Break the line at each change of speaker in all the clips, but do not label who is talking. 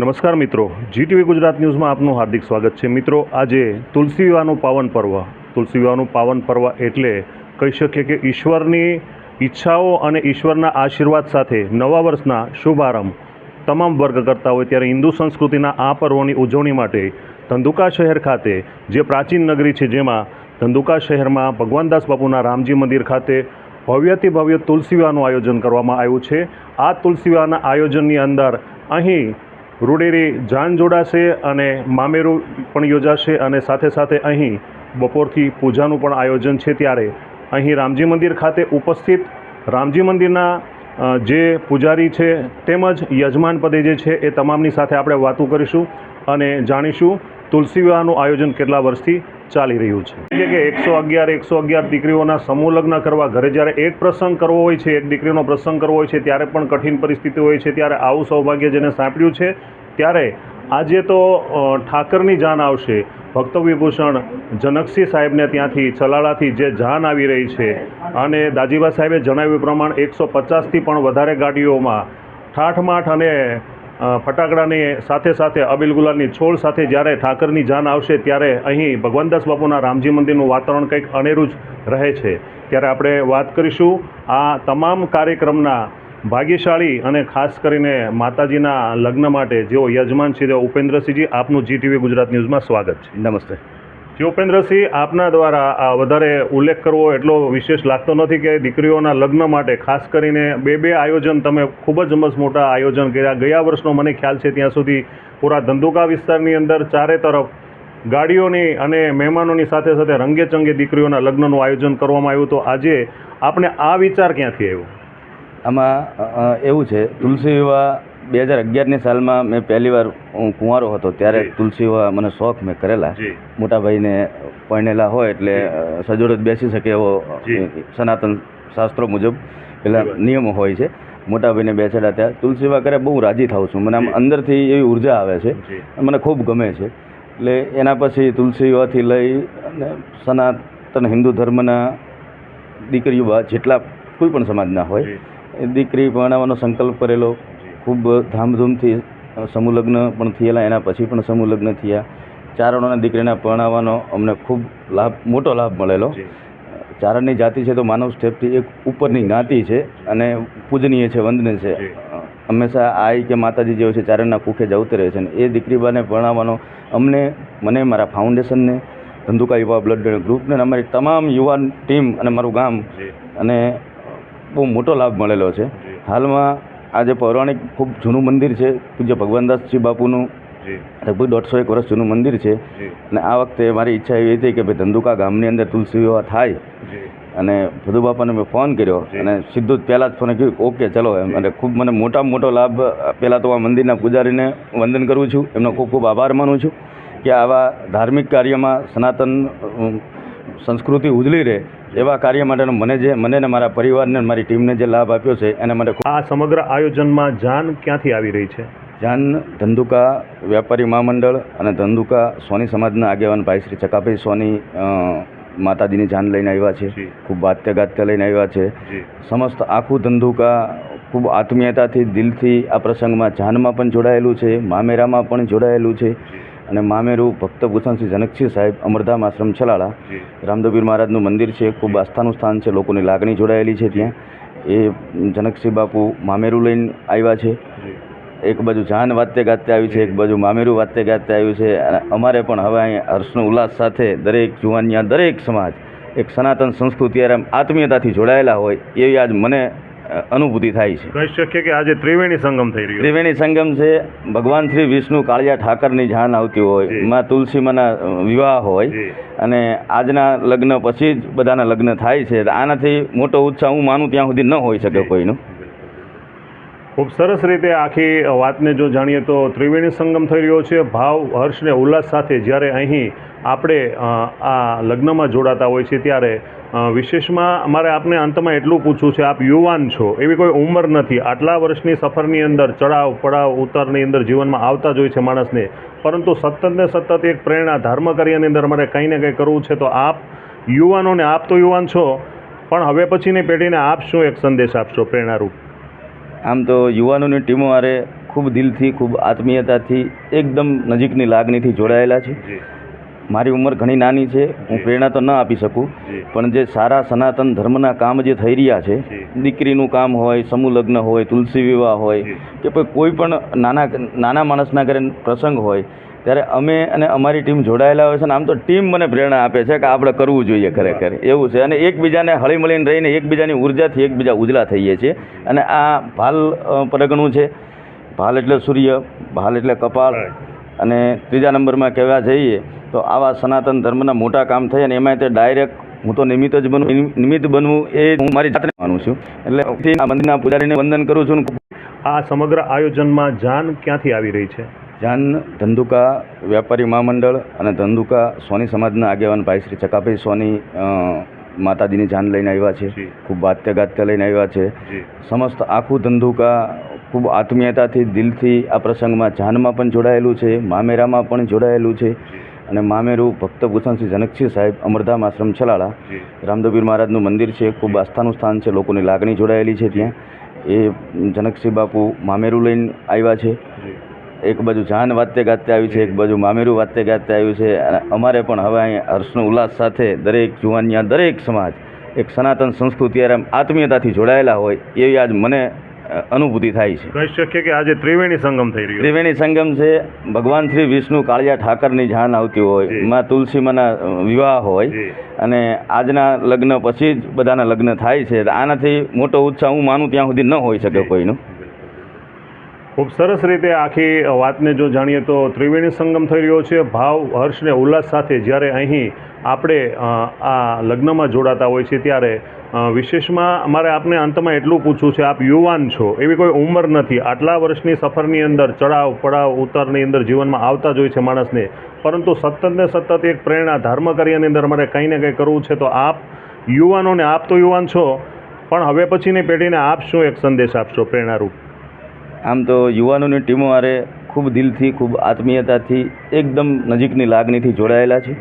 નમસ્કાર મિત્રો. જીટીવી ગુજરાત ન્યૂઝમાં આપનું હાર્દિક સ્વાગત છે. મિત્રો, આજે તુલસી વિવાહનું પાવન પર્વ. તુલસી વિવાહનું પાવન પર્વ એટલે કહી શકીએ કે ઈશ્વરની ઈચ્છાઓ અને ઈશ્વરના આશીર્વાદ સાથે નવા વર્ષના શુભારંભ તમામ વર્ગ કરતા હોય ત્યારે હિન્દુ સંસ્કૃતિના આ પર્વની ઉજવણી માટે ધંધુકા શહેર ખાતે, જે પ્રાચીન નગરી છે જેમાં ધંધુકા શહેરમાં ભગવાનદાસ બાપુના રામજી મંદિર ખાતે ભવ્યથી ભવ્ય તુલસી વિવાહનું આયોજન કરવામાં આવ્યું છે. આ તુલસી વિવાહના આયોજનની અંદર અહીં રૂડેરી જાન જોડાશે અને મામેરું પણ યોજાશે અને સાથે સાથે અહીં બપોરથી પૂજાનું પણ આયોજન છે ત્યારે. અહીં રામજી મંદિર ખાતે ઉપસ્થિત રામજી મંદિરના જે પૂજારી છે તેમજ યજમાન પદે જે છે એ તમામની સાથે આપણે વાતો કરીશું અને જાણીશું તુલસી વિવાહનું આયોજન કેટલા વર્ષથી ચાલી રહ્યું છે. કે એકસો અગિયાર એકસો અગિયાર દીકરીઓના સમૂહ લગ્ન કરવા ઘરે જ્યારે એક પ્રસંગ કરવો હોય છે, એક દીકરીનો પ્રસંગ કરવો હોય છે, ત્યારે પણ કઠિન પરિસ્થિતિ હોય છે, ત્યારે આવું સૌભાગ્ય જેને સાંપડ્યું છે, ત્યારે આજે તો ઠાકરની જાન આવશે. ભક્ત વિભૂષણ જનકસિંહ સાહેબને ત્યાંથી ચલાળાથી જે જાન આવી રહી છે અને દાજીબા સાહેબે જણાવ્યું પ્રમાણે એકસો પચાસથી પણ વધારે ગાડીઓમાં ઠાઠમાઠ અને ફટાકડાની સાથે સાથે અબિલ ગુલાલની છોડ સાથે જ્યારે ઠાકરની જાન આવશે ત્યારે અહીં ભગવાનદાસ બાપુના રામજી મંદિરનું વાતાવરણ કંઈક અનેરું જ રહે છે. ત્યારે આપણે વાત કરીશું આ તમામ કાર્યક્રમના ભાગ્યશાળી અને ખાસ કરીને માતાજીના લગ્ન માટે જેઓ યજમાન તેઓ ઉપેન્દ્રસિંહજી આપનું જીટીવી ગુજરાત ન્યૂઝમાં સ્વાગત છે.
નમસ્તે.
જે ઉપેન્દ્રસિંહ આપના દ્વારા વધારે ઉલ્લેખ કરવો એટલો વિશેષ લાગતો નથી કે દીકરીઓના લગ્ન માટે ખાસ કરીને બે બે આયોજન તમે ખૂબ જ મોટા આયોજન કર્યા. ગયા વર્ષનો મને ખ્યાલ છે ત્યાં સુધી પૂરા ધંધુકા વિસ્તારની અંદર ચારે તરફ ગાડીઓની અને મહેમાનોની સાથે સાથે રંગેચંગે દીકરીઓના લગ્નનું આયોજન કરવામાં આવ્યું. તો આજે આપણે આ વિચાર ક્યાંથી આવ્યો?
આમાં એવું છે, તુલસી વિવાહ બે હજાર અગિયારની સાલમાં મેં પહેલી વાર હું કુંવારો હતો ત્યારે
જી.
તુલસી વિવાહ મને શોખ મેં કરેલા.
મોટાભાઈને
મોટા પરણેલા હોય એટલે સજોડ જ બેસી શકે એવો સનાતન શાસ્ત્રો મુજબ પેલા નિયમો હોય છે. મોટાભાઈને બેસેલા ત્યાં. તુલસી વિવાહ કરે બહુ રાજી થાઉં છું. મને આમ અંદરથી એવી ઊર્જા આવે છે. મને ખૂબ ગમે છે. એટલે એના પછી તુલસી વિવાહથી લઈ અને સનાતન હિન્દુ ધર્મના દીકરીઓ જેટલા કોઈ પણ સમાજના હોય એ દીકરી ભણાવવાનો સંકલ્પ કરેલો. ખૂબ ધામધૂમથી સમૂહ લગ્ન પણ થયેલા એના પછી પણ સમૂહ લગ્ન થયા. ચારણોના દીકરીના પરણાવવાનો અમને ખૂબ લાભ મોટો લાભ મળેલો. ચારણની જાતિ છે તો માનવ સ્ટેપથી એક ઉપરની જ્ઞાતિ છે અને પૂજનીય છે વંદનીય છે. હંમેશા આઈ કે માતાજી જે છે ચારણના કુખે જ અવતરે છે. અને એ દીકરીબાને પરણાવવાનો અમને મને મારા ફાઉન્ડેશનને ધંધુકા યુવા બ્લડ ડોનેટ ગ્રુપને અમારી તમામ યુવાન ટીમ અને મારું ગામ અને બહુ મોટો લાભ મળેલો છે.
જી.
હાલમાં આજે પૌરાણિક ખૂબ જૂનું મંદિર છે પૂજ્ય ભગવાનદાસજી બાપુનું.
જી.
લગભગ દોઢસો એક વર્ષ જૂનું મંદિર છે. અને આ વખતે મારી ઈચ્છા એવી હતી કે ભાઈ ધંધુકા ગામની અંદર તુલસી વિવાહ થાય. અને ભદુ બાપાને મેં ફોન કર્યો અને સીધું જ પહેલાં જ ફોને કર્યું ઓકે ચલો એમ. અને ખૂબ મને મોટામાં મોટો લાભ પહેલાં તો આ મંદિરના પૂજારીને વંદન કરું છું. એમનો ખૂબ ખૂબ આભાર માનું છું કે આવા ધાર્મિક કાર્યમાં સનાતન સંસ્કૃતિ ઉજળી રહે. એવા કાર્ય માટેનો મને જે મને ને મારા પરિવારને મારી ટીમને જે લાભ આપ્યો છે એને માટે
આ સમગ્ર આયોજનમાં જાન ક્યાંથી આવી રહી છે?
જાન ધંધુકા વ્યાપારી મહામંડળ અને ધંધુકા સોની સમાજના આગેવાન ભાઈ શ્રી ચકાભાઈ સોની માતાજીની જાન લઈને આવ્યા છે. ખૂબ વાત્ય ગાત્ય લઈને આવ્યા છે. સમસ્ત આખું ધંધુકા ખૂબ આત્મીયતાથી દિલથી આ પ્રસંગમાં જાનમાં પણ જોડાયેલું છે મામેરામાં પણ જોડાયેલું છે. અને મામેરું ભક્ત ભૂષણસિંહ જનકસિંહ સાહેબ અમરધામ આશ્રમ છલાળા રામદેવપીર મહારાજનું મંદિર છે ખૂબ આસ્થાનું સ્થાન છે લોકોની લાગણી જોડાયેલી છે ત્યાં. એ જનકસિંહ બાપુ મામેરું લઈને આવ્યા છે. એક બાજુ જાન વાત્ય ગાતે આવી છે એક બાજુ મામેરું વાત્ય ગાતે આવ્યું છે. અને અમારે પણ હવે અહીંયા હર્ષનો ઉલ્લાસ સાથે દરેક જુવાનિયા દરેક સમાજ એક સનાતન સંસ્કૃતિ આત્મીયતાથી જોડાયેલા હોય એવી આજ મને અનુભૂતિ થાય છે.
કહી શકીએ કે આજે ત્રિવેણી સંગમ થઈ રહ્યો
ત્રિવેણી સંગમ છે ભગવાન શ્રી વિષ્ણુ કાળિયા ઠાકરની જાન આવતી હોય. માં તુલસીમાંના વિવાહ હોય અને આજના લગ્ન પછી જ બધાના લગ્ન થાય છે. આનાથી મોટો ઉત્સાહ હું માનું ત્યાં સુધી ન હોઈ શકે કોઈનું.
ખૂબ સરસ રીતે આખી વાતને જો જાણીએ તો ત્રિવેણી સંગમ થઈ રહ્યો છે. ભાવ હર્ષને ઉલ્લાસ સાથે જ્યારે અહીં આપણે આ લગ્નમાં જોડાતા હોય છે ત્યારે વિશેષમાં અમારે આપને અંતમાં એટલું પૂછવું છે આપ યુવાન છો એવી કોઈ ઉંમર નથી. આટલા વર્ષની સફરની અંદર ચડાવ પડાવ ઉતારની અંદર જીવનમાં આવતા જ હોય છે માણસને. પરંતુ સતત ને સતત એક પ્રેરણા ધર્મ કર્યાની અંદર અમારે કંઈ ને કંઈ કરવું છે તો આપ યુવાનોને આપ તો યુવાન છો પણ હવે પછીની પેઢીને આપ શું એક સંદેશ આપશો પ્રેરણારૂપ?
આમ તો યુવાનોની ટીમો મારે ખૂબ દિલથી ખૂબ આત્મીયતાથી એકદમ નજીકની લાગણીથી જોડાયેલા છે. મારી ઉંમર ઘણી નાની છે હું પ્રેરણા તો ન આપી શકું પણ જે સારા સનાતન ધર્મના કામ જે થઈ રહ્યા છે દીકરીનું કામ હોય સમૂહ લગ્ન હોય તુલસી વિવાહ હોય કે કોઈ પણ નાના નાના માણસના ઘરે પ્રસંગ હોય ત્યારે અમે અને અમારી ટીમ જોડાયેલા હોય છે અને આમ તો ટીમ મને પ્રેરણા આપે છે કે આપણે કરવું જોઈએ ખરેખર એવું છે. અને એકબીજાને હળીમળીને રહીને એકબીજાની ઉર્જાથી એકબીજા ઉજળા થઈએ છીએ. અને આ ભાલ પરગણું છે ભાલ એટલે સૂર્ય ભાલ એટલે કપાળ અને ત્રીજા નંબરમાં કહેવા જઈએ તો આવા સનાતન ધર્મના મોટા કામ થયા અને એમાં તે ડાયરેક્ટ હું તો નિમિત્ત જ બનવું નિમ- નિમિત્ત બનવું એ હું મારી જાતને માનું છું. એટલે આ મંદિરના પૂજારીને વંદન કરું છું
આ સમગ્ર આયોજનમાં જાન ક્યાંથી આવી રહી છે?
જાન ધંધુકા વ્યાપારી મહામંડળ અને ધંધુકા સોની સમાજના આગેવાન ભાઈ શ્રી ચકાભાઈ સોની માતાજીની જાન લઈને આવ્યા છે. ખૂબ વાત્ય ગાત્ય લઈને આવ્યા છે. સમસ્ત આખું ધંધુકા ખૂબ આત્મીયતાથી દિલથી આ પ્રસંગમાં જાનમાં પણ જોડાયેલું છે, મામેરામાં પણ જોડાયેલું છે અને મામેરું ભક્ત ભૂષણસિંહ જનકસિંહ સાહેબ અમરધામ આશ્રમ છલાળા રામદેવપીર મહારાજનું મંદિર છે, ખૂબ આસ્થાનું સ્થાન છે, લોકોની લાગણી જોડાયેલી છે ત્યાં. એ જનકસિંહ બાપુ મામેરું લઈને આવ્યા છે. એક બાજુ જાન વાત્ય ગાતે આવી છે, એક બાજુ મામેરું વાત્ય ગાતે આવ્યું છે. અને અમારે પણ હવે અહીંયા હર્ષનો ઉલ્લાસ સાથે દરેક જુવાનિયા દરેક સમાજ, એક સનાતન સંસ્કૃતિ આત્મીયતાથી જોડાયેલા હોય એવી આજ મને અનુભૂતિ થાય છે.
કહી શકીએ કે આજે ત્રિવેણી સંગમ થઈ રહ્યો
ત્રિવેણી સંગમ છે ભગવાન શ્રી વિષ્ણુ કાળિયા ઠાકરની જાન આવતી હોયમાં તુલસીમાંના વિવાહ હોય અને આજના લગ્ન પછી જ બધાના લગ્ન થાય છે. આનાથી મોટો ઉત્સાહ હું માનું ત્યાં સુધી ન હોઈ શકે કોઈનું.
ખૂબ સરસ રીતે આખી વાતને જો જાણીએ તો ત્રિવેણી સંગમ થઈ રહ્યો છે. ભાવ હર્ષને ઉલ્લાસ સાથે જ્યારે અહીં આપણે આ લગ્નમાં જોડાતા હોય છે ત્યારે વિશેષમાં અમારે આપને અંતમાં એટલું પૂછવું છે આપ યુવાન છો એવી કોઈ ઉંમર નથી. આટલા વર્ષની સફરની અંદર ચડાવ પડાવ ઉતારની અંદર જીવનમાં આવતા જ હોય છે માણસને. પરંતુ સતત ને સતત એક પ્રેરણા ધર્મ કર્યાની અંદર મારે કંઈ ને કંઈ કરવું છે તો આપ યુવાનોને આપ તો યુવાન છો પણ હવે પછીની પેઢીને આપ શું એક સંદેશ આપશો પ્રેરણારૂપ?
આમ તો યુવાનોની ટીમો મારે ખૂબ દિલથી ખૂબ આત્મીયતાથી એકદમ નજીકની લાગણીથી જોડાયેલા છે.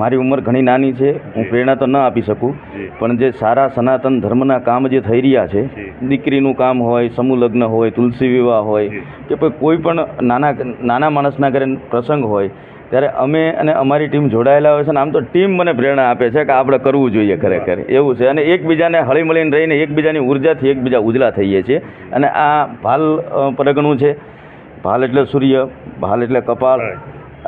મારી ઉંમર ઘણી નાની છે હું પ્રેરણા તો ન આપી શકું પણ જે સારા સનાતન ધર્મના કામ જે થઈ રહ્યા છે દીકરીનું કામ હોય સમૂહ લગ્ન હોય તુલસી વિવાહ હોય કે કોઈ પણ નાના નાના માણસના ઘરે પ્રસંગ હોય ત્યારે અમે અને અમારી ટીમ જોડાયેલા હોય છે અને આમ તો ટીમ મને પ્રેરણા આપે છે કે આપણે કરવું જોઈએ ખરેખર એવું છે. અને એકબીજાને હળીમળીને રહીને એકબીજાની ઉર્જાથી એકબીજા ઉજળા થઈએ છીએ. અને આ ભાલ પરગણું છે ભાલ એટલે સૂર્ય ભાલ એટલે કપાળ.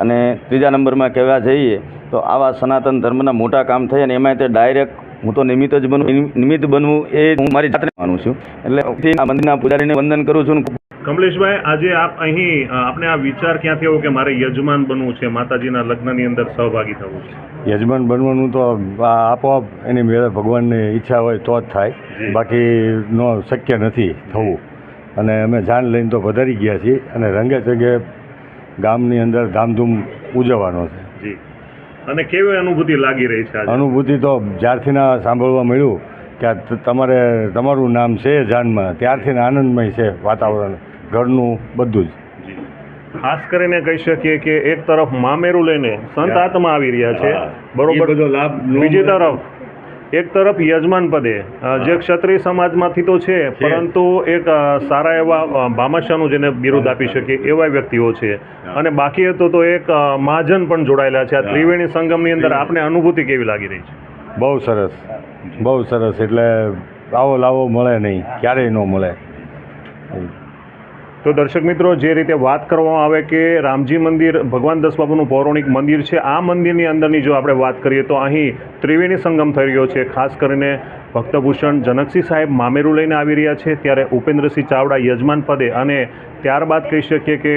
અને ત્રીજા નંબરમાં કહેવા જઈએ તો આવા સનાતન ધર્મના મોટા કામ થયા અને એમાં તે ડાયરેક્ટ હું તો નિમિત્ત જ બનવું નિમિત્ત બનવું એ હું મારી જાતને માનું છું. એટલે આ મંદિરના પૂજારીને વંદન કરું છું
કમલેશભાઈ આજે આપ અહીં આપણે આપને આ વિચાર ક્યાંથી આવ્યો કે મારે યજમાન બનવું છે? માતાજીના લગ્નની અંદર સહભાગી થવું છે?
યજમાન બનવાનું તો આ આપોઆપ એની મેળે ભગવાનની ઈચ્છા હોય તો જ થાય. બાકી નો શક્ય નથી થવું. અને અમે જાન લઈને તો વધારી ગયા છીએ અને રંગે ચંગે ગામની અંદર ધામધૂમ ઉજવવાનો છે.
જી. અને કેવી અનુભૂતિ લાગી રહી છે
અનુભૂતિ તો જ્યારથી ના સાંભળવા મળ્યું કે તમારે તમારું નામ છે જાનમાં ત્યારથી આનંદમય છે વાતાવરણ ઘરનું બધું જ.
ખાસ કરીને કહી શકીએ કે એક તરફ મામેરું લઈને સંત આત્મા આવી રહ્યા છે બરોબર?
લાભ
બીજી તરફ એક તરફ યજમાન પદે જે ક્ષત્રિય સમાજમાંથી તો છે પરંતુ એક સારા એવા ભામાશાનું જેને બિરુદ આપી શકીએ એવા વ્યક્તિઓ છે. અને બાકી હતો તો એક મહાજન પણ જોડાયેલા છે. આ ત્રિવેણી સંગમની અંદર આપને અનુભૂતિ કેવી લાગી રહી છે?
બહુ સરસ. બહુ સરસ. એટલે આવો લાવો મળે નહીં. ક્યારેય ન મળે.
તો દર્શક મિત્રો, જે રીતે વાત કરવામાં આવે કે રામજી મંદિર, ભગવાન દસ બાબુનું પૌરાણિક મંદિર છે, આ મંદિરની અંદરની જો આપણે વાત કરીએ તો અહીં ત્રિવેણી સંગમ થઈ રહ્યો છે. ખાસ કરીને ભક્તભૂષણ જનકસિંહ સાહેબ મામેરું લઈને આવી રહ્યા છે. ત્યારે ઉપેન્દ્રસિંહ ચાવડા યજમાન પદે અને ત્યારબાદ કહી શકીએ કે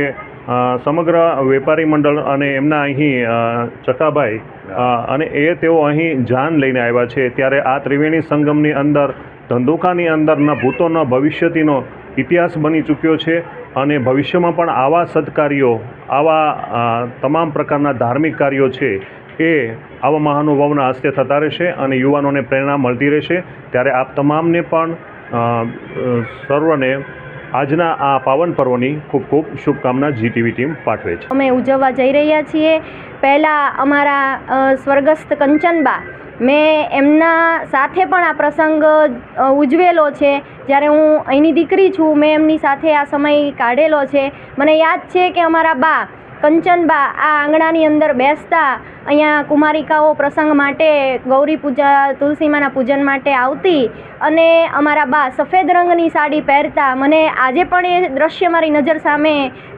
સમગ્ર વેપારી મંડળ અને એમના અહીં ચકાભાઈ અને એ તેઓ અહીં જાન લઈને આવ્યા છે. ત્યારે આ ત્રિવેણી સંગમની અંદર, ધંધુકાની અંદર ન ભૂતો ન ભવિષ્યતીનો ઇતિહાસ બની ચૂક્યો છે અને ભવિષ્યમાં પણ આવા સત્કાર્યો, આવા તમામ પ્રકારના ધાર્મિક કાર્યો છે એ આવા મહાનુભાવના હસ્તે થતા રહેશે અને યુવાનોને પ્રેરણા મળતી રહેશે. ત્યારે આપ તમામને પણ સર્વને આજના આ પાવન પર્વની ખૂબ ખૂબ શુભકામના જીટીવી ટીમ પાઠવે છે.
અમે ઉજવવા જઈ રહ્યા છીએ. પહેલાં અમારા સ્વર્ગસ્થ કંચનબા મેં એમના સાથે પણ આ પ્રસંગ ઉજવેલો છે. જ્યારે હું અહીંની દીકરી છું, મેં એમની સાથે આ સમય કાઢેલો છે. મને યાદ છે કે અમારા બા કંચનબા આ આંગણાની અંદર બેસતા અહીંયા કુમારિકાઓ પ્રસંગ માટે, ગૌરી પૂજા, તુલસીમાના પૂજન માટે આવતી અને અમારા બા સફેદ રંગની સાડી પહેરતા. મને આજે પણ એ દ્રશ્ય મારી નજર સામે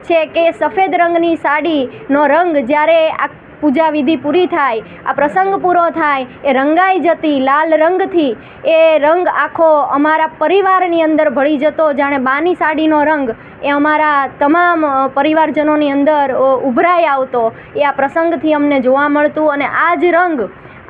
છે કે સફેદ રંગની સાડીનો રંગ જ્યારે આ પૂજા વિધિ પૂરી થાય, આ પ્રસંગ પૂરો થાય, એ રંગાઈ જતી લાલ રંગથી, એ રંગ આખો અમારા પરિવારની અંદર ભળી જતો, જાણે બાની સાડીનો રંગ, એ અમારા તમામ પરિવારજનોની અંદર ઉભરાઈ આવતો, એ આ પ્રસંગથી અમને જોવા મળતું અને આ જ રંગ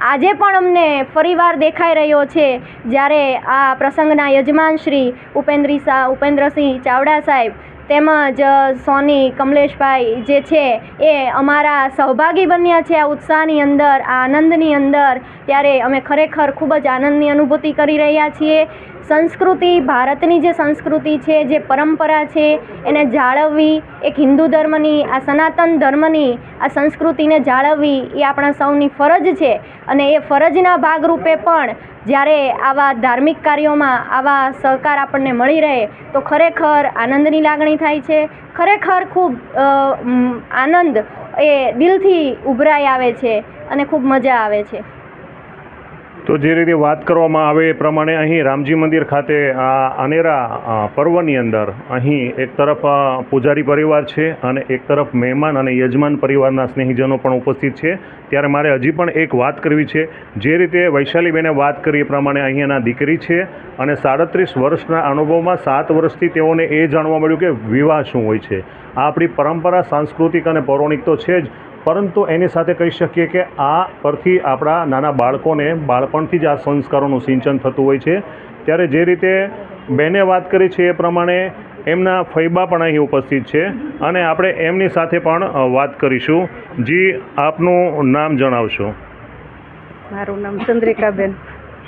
આજે પણ અમને ફરીવાર દેખાઈ રહ્યો છે, જ્યારે આ પ્રસંગના યજમાન શ્રી ઉપેન્દ્રી ઉપેન્દ્રસિંહ ચાવડા સાહેબ તેમજ સોની, કમલેશભાઈ જે છે એ અમારા સહભાગી બન્યા છે આ ઉત્સાહની અંદર, આ આનંદની અંદર. ત્યારે અમે ખરેખર ખૂબ જ આનંદની અનુભૂતિ કરી રહ્યા છીએ. સંસ્કૃતિ, ભારતની જે સંસ્કૃતિ છે, જે પરંપરા છે, એને જાળવવી, એક હિન્દુ ધર્મની, આ સનાતન ધર્મની આ સંસ્કૃતિને જાળવવી એ આપણા સૌની ફરજ છે. અને એ ફરજના ભાગરૂપે પણ જ્યારે આવા ધાર્મિક કાર્યોમાં આવા સહકાર આપણને મળી રહે, તો ખરેખર આનંદની લાગણી થાય છે. ખરેખર ખૂબ આનંદ એ દિલથી ઉભરાઈ આવે છે અને ખૂબ મજા આવે છે.
તો જે રીતે વાત કરવામાં આવે એ પ્રમાણે અહીં રામજી મંદિર ખાતે આ અનેરા પર્વની અંદર અહીં એક તરફ પૂજારી પરિવાર છે અને એક તરફ મહેમાન અને યજમાન પરિવારના સ્નેહીજનો પણ ઉપસ્થિત છે. ત્યારે મારે હજી પણ એક વાત કરવી છે. જે રીતે વૈશાલીબેને વાત કરી એ પ્રમાણે અહીંયાના દીકરી છે અને સાડત્રીસ વર્ષના અનુભવમાં સાત વર્ષથી તેઓને એ જાણવા મળ્યું કે વિવાહ શું હોય છે. આ આપણી પરંપરા, સાંસ્કૃતિક અને પૌરાણિક તો છે જ પરંતુ એની સાથે કહી શકીએ કે આ પરથી આપણા નાના બાળકોને બાળપણથી જ આ સંસ્કારોનું સિંચન થતું હોય છે. ત્યારે જે રીતે બેને વાત કરી છે એ પ્રમાણે એમના ફૈબા પણ અહીં ઉપસ્થિત છે અને આપણે એમની સાથે પણ વાત કરીશું. જી આપનું નામ જણાવશો.
મારું નામ ચંદ્રિકાબેન.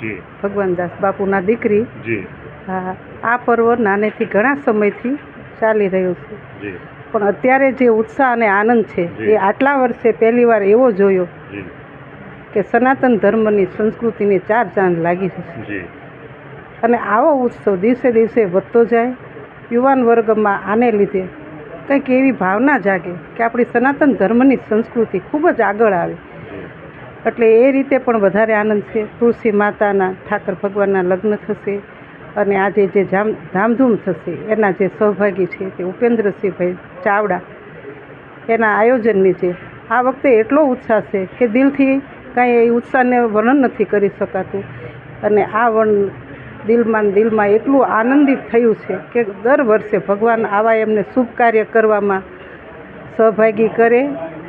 જી.
ભગવાનદાસ બાપુના દીકરી.
જી.
હા આ પર્વ નાનેથી ઘણા સમયથી ચાલી રહ્યું છે.
જી.
પણ અત્યારે જે ઉત્સાહ અને આનંદ છે
જી.
એ આટલા વર્ષે પહેલીવાર એવો જોયો
જી.
કે સનાતન ધર્મની સંસ્કૃતિને ચાર ચાંદ લાગી જશે.
જી.
અને આવો ઉત્સવ દિવસે દિવસે વધતો જાય યુવાન વર્ગમાં આને લીધે કંઈક એવી ભાવના જાગે કે આપણી સનાતન ધર્મની સંસ્કૃતિ ખૂબ જ આગળ આવે. એટલે એ રીતે પણ વધારે આનંદ છે. તુલસી માતાના ઠાકર ભગવાનના લગ્ન થશે. અને આજે જે જામ ધામધૂમ થશે, એના જે સહભાગી છે તે ઉપેન્દ્રસિંહભાઈ ચાવડા, એના આયોજનની છે આ વખતે એટલો ઉત્સાહ છે કે દિલથી કાંઈ એ ઉત્સાહને વર્ણન નથી કરી શકાતું. અને આ વર્ણ દિલમાં દિલમાં એટલું આનંદિત થયું છે કે દર વર્ષે ભગવાન આવા એમને શુભ કાર્ય કરવામાં સહભાગી કરે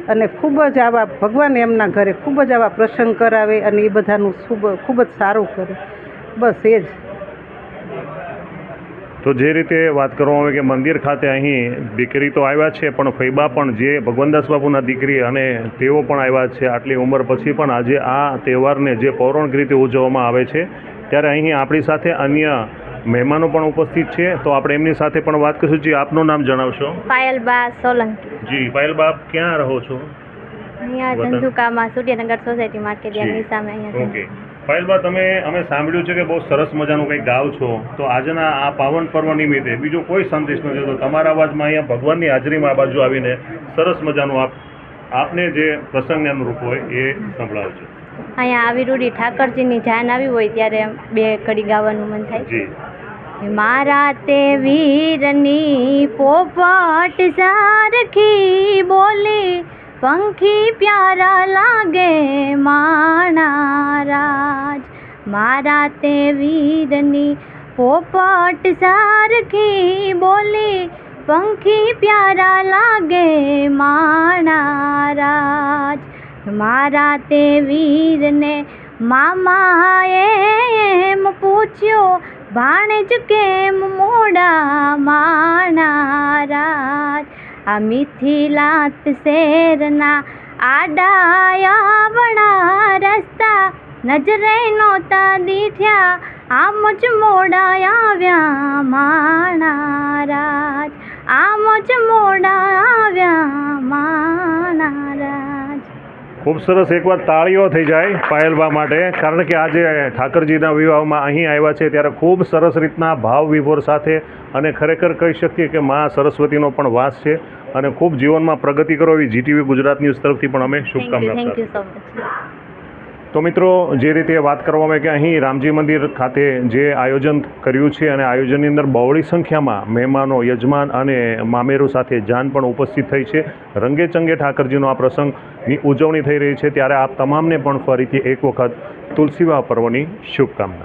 અને ખૂબ જ આવા ભગવાન એમના ઘરે ખૂબ જ આવા પ્રસંગ કરાવે અને એ બધાનું શુભ, ખૂબ જ સારું કરે. બસ એ જ.
તો જે રીતે વાત કરવામાં આવે કે મંદિર ખાતે અહીં દીકરી તો આવ્યા છે પણ ફૈબા પણ જે ભગવાનદાસ બાપુના દીકરી અને તેઓ પણ આવ્યા છે આટલી ઉંમર પછી પણ આજે આ તહેવારને જે પૌરાણિક રીતે ઉજવવામાં આવે છે ત્યારે અહીં આપણી સાથે અન્ય મહેમાનો પણ ઉપસ્થિત છે. તો આપણે એમની સાથે પણ વાત કરીશું. જી આપનું નામ જણાવશો?
પાયલબા સોલંકી.
જી પાયલબા ક્યાં રહો છો?
અહીંયા? ધંધુકામાં સૂર્યનગર સોસાયટી માર્કેટ સામે અહીંયા
ઓકે. પાયલબા તમે અમે સાંભળ્યું છે કે બહુ સરસ મજાનું કંઈક ગાવ છો. તો આજના આ પાવન પર્વ નિમિત્તે બીજો કોઈ સંદેશ નથી તો તમારા અવાજમાં અહીંયા ભગવાનની હાજરીમાં આ બાજુ આવીને સરસ મજાનું આપ આપને જે પ્રસંગને અનુરૂપ હોય એ સંભળાવજો
અહીંયા આવી રૂડી ઠાકરજીની જાન આવી હોય ત્યારે બે કડી ગાવાનું મન થાય
જી.
મારા તે વીરની પોપટ સારખી બોલી પંખી પ્યારા લાગે માણા રાજ મારા તે વીરની પોપટ સારખી બોલી, પંખી પ્યારા લાગે માણા રાજ મારા તે વીરને મામાએ એમ પૂછ્યો, ભાણેજ કેમ મોડા માણા રાજ આ મિથિલાત શેરના આડાયા વડા રસ્તા નજરે નહોતા દીઠ્યા આમ જ મોડા આવ્યા માણા રાજ આમ જ મોડા આવ્યા માણા રાજ
ખૂબ સરસ એકવાર તાળીઓ થઈ જાય પાયલબા માટે. કારણ કે આજે ઠાકરજીના વિવાહમાં અહીં આવ્યા છે ત્યારે ખૂબ સરસ રીતના ભાવ વિભોર સાથે અને ખરેખર કહી શકીએ કે મા સરસ્વતીનો પણ વાસ છે અને ખૂબ જીવનમાં પ્રગતિ કરો એવી જીટીવી ગુજરાત ન્યૂઝ તરફથી પણ અમે શુભકામના તો મિત્રો, જે રીતે વાત કરવામાં આવે કે અહીં રામજી મંદિર ખાતે જે આયોજન કર્યું છે અને આયોજનની અંદર બહોળી સંખ્યામાં મહેમાનો, યજમાન અને મામેરુ સાથે જાન પણ ઉપસ્થિત થઈ છે. રંગે ચંગે ઠાકરજીનો આ પ્રસંગની ઉજવણી થઈ રહી છે. ત્યારે આપ તમામને પણ ફરીથી એક વખત તુલસીવા પર્વની શુભકામના.